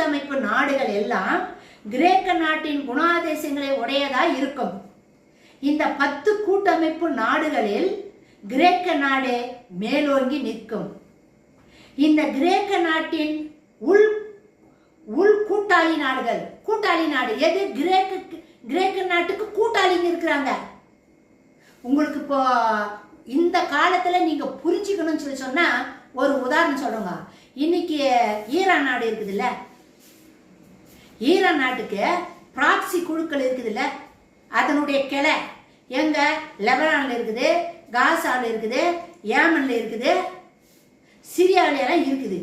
கூட்டமைப்பு நாடுகள் எல்லாம் கிரேக்க நாட்டின் குணாதிசயங்களை உடையதா இருக்கும். இந்த பத்து கூட்டமைப்பு நாடுகளில் கிரேக்க நாடு மேலோங்கி நிற்கும். இந்த கிரேக்க நாட்டின் உள் உள் கூட்டாளி நாடுகள் கூட்டாளி நாடு எது? கிரேக்க கிரேக்க நாட்டுக்கு கூட்டாளிங்க இருக்கிறாங்க. உங்களுக்கு இப்போ இந்த காலத்தில் நீங்கள் புரிஞ்சுக்கணும்னு சொல்லி சொன்னால் ஒரு உதாரணம் சொல்லுங்க இன்னைக்கு ஈரான் நாடு இருக்குதுல்ல? ஈரான் நாட்டுக்கு பிராக்சி குழுக்கள் இருக்குதுல்ல? அதனுடைய கிளை எங்க? லெபனான்ல இருக்குது காசாவில் இருக்குது ஏமன்ல இருக்குது சிரியாவில எல்லாம் இருக்குது.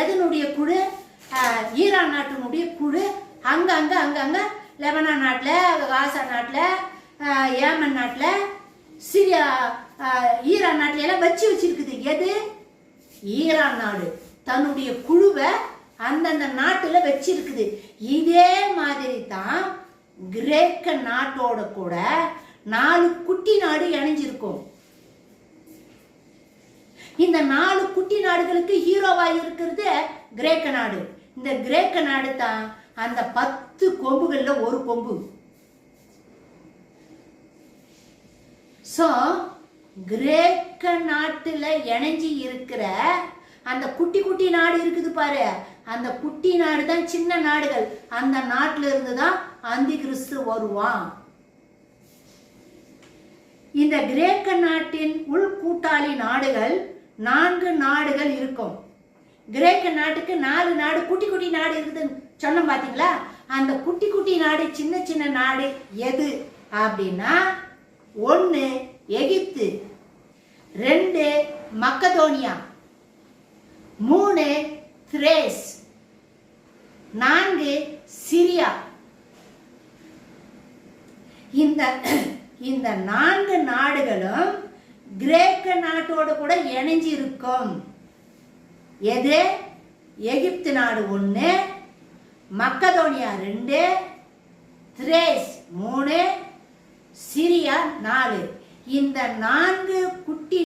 எதனுடைய குழு? ஈரான் நாட்டினுடைய குழு. அங்கங்க அங்கங்க லெபனான் நாட்டில் காசா நாட்டில் ஏமன் நாட்டில் சிரியா ஈரான் நாட்டில எல்லாம் வச்சு வச்சிருக்குது. எது? ஈரான் நாடு. தன்னுடைய குழுவை அந்தந்த நாட்டில் வச்சிருக்குது. இதே மாதிரி தான் கிரேக்க நாட்டோட கூட நாலு குட்டி நாடு இணைஞ்சிருக்கும். இந்த நாலு குட்டி நாடுகளுக்கு ஹீரோவாக இருக்கிறது கிரேக்க நாடு. இந்த கிரேக்க நாடு தான் அந்த பத்து கொம்புகளில் ஒரு கொம்பு. ஸோ கிரேக்க நாட்டில் இணைஞ்சி இருக்கிற அந்த குட்டி குட்டி நாடு இருக்குது பாரு. அந்த குட்டி நாடு தான் சின்ன நாடுகள். அந்த நாட்டுல இருந்து தான் அந்தி கிறிஸ்து வருவான். இந்த கிரேக்க நாட்டின் உள் கூட்டாளி நாடுகள் நான்கு நாடுகள் இருக்கும். கிரேக்க நாட்டுக்கு நாலு நாடு குட்டி குட்டி நாடு இருக்குதுன்னு சொன்னோம் பாத்தீங்களா? அந்த குட்டி குட்டி நாடு சின்ன சின்ன நாடு எது அப்படின்னா ஒன்று எகிப்து ரெண்டு மக்கதோனியா. மூணு திரேஸ் நான்கு சிரியா. இந்த இந்த நான்கு நாடுகளும் கிரேக்க நாட்டோட கூட இணைஞ்சு இருக்கும் எது? எகிப்து நாடு ஒன்று மக்கதோனியா ரெண்டு திரேஸ் மூணு சிரியா நாலு. இந்த நான்கு குட்டி